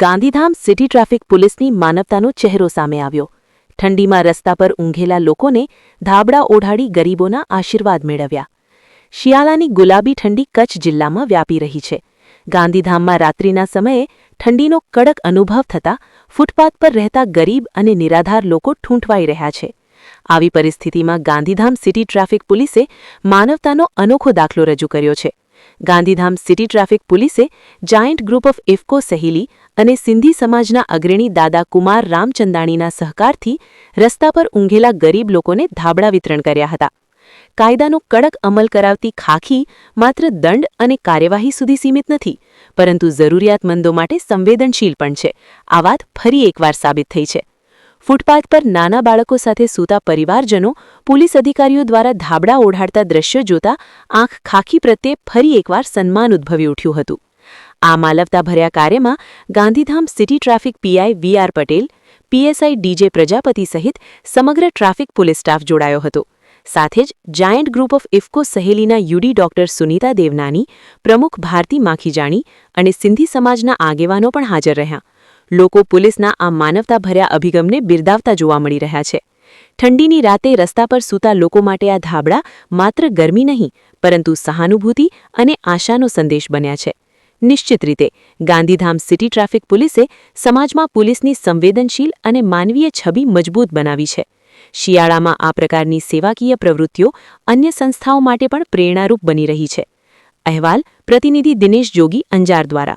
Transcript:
Gandhidham city traffic પોલીસની માનવતાનો ચહેરો સામે આવ્યો. ઠંડીમાં રસ્તા પર ઊંઘેલા લોકોને ધાબડા ઓઢાડી ગરીબોના આશીર્વાદ મેળવ્યા. શિયાળાની ગુલાબી ઠંડી કચ્છ જિલ્લામાં વ્યાપી રહી છે. ગાંધીધામમાં રાત્રિના સમયે ઠંડીનો કડક અનુભવ થતાં ફૂટપાથ પર રહેતા ગરીબ અને નિરાધાર લોકો ઠૂંઠવાઈ રહ્યા છે. આવી પરિસ્થિતિમાં ગાંધીધામ સિટી ટ્રાફિક પોલીસે માનવતાનો અનોખો દાખલો રજૂ કર્યો છે. ગાંધીધામ સિટી ટ્રાફિક પોલીસે giant group of IFFCO Saheli અને સિંધી સમાજના અગ્રણી દાદા કુમાર રામચંદાણીના સહકારથી રસ્તા પર ઊંઘેલા ગરીબ લોકોને ધાબળા વિતરણ કર્યા હતા. કાયદાનો કડક અમલ કરાવતી ખાખી માત્ર દંડ અને કાર્યવાહી સુધી સીમિત નથી, પરંતુ જરૂરિયાતમંદો માટે સંવેદનશીલ પણ છે. આ વાત ફરી એકવાર સાબિત થઈ છે. ફૂટપાથ પર નાના બાળકો સાથે સૂતા પરિવારજનો પોલીસ અધિકારીઓ દ્વારા ધાબડા ઓઢાડતા દ્રશ્યો જોતા આંખ ખાખી પ્રત્યે ફરી એકવાર સન્માન ઉદ્ભવી ઉઠ્યું હતું. આ માલવતાભર્યા કાર્યમાં Gandhidham city traffic PI V R Patel, PSI DJ Prajapati સહિત સમગ્ર ટ્રાફિક પોલીસ સ્ટાફ જોડાયો હતો. સાથે જ જાયન્ટ ગ્રુપ ઓફ ઇફકો સહેલીના યુડી ડોક્ટર સુનીતા દેવનાની, પ્રમુખ ભારતી માખીજાણી અને સિંધી સમાજના આગેવાનો પણ હાજર રહ્યા. લોકો પોલીસના આ માનવતાભર્યા અભિગમને બિરદાવતા જોવા મળી રહ્યા છે. ઠંડીની રાતે રસ્તા પર સૂતા લોકો માટે આ ધાબળા માત્ર ગરમી નહીં, પરંતુ સહાનુભૂતિ અને આશાનો સંદેશ બન્યા છે. નિશ્ચિત રીતે, ગાંધીધામ સિટી ટ્રાફિક પોલીસે સમાજમાં પોલીસની સંવેદનશીલ અને માનવીય છબી મજબૂત બનાવી છે. શિયાળામાં આ પ્રકારની સેવાકીય પ્રવૃત્તિઓ અન્ય સંસ્થાઓ માટે પણ પ્રેરણારૂપ બની રહી છે. અહેવાલ, પ્રતિનિધિ દિનેશ જોગી, અંજાર દ્વારા.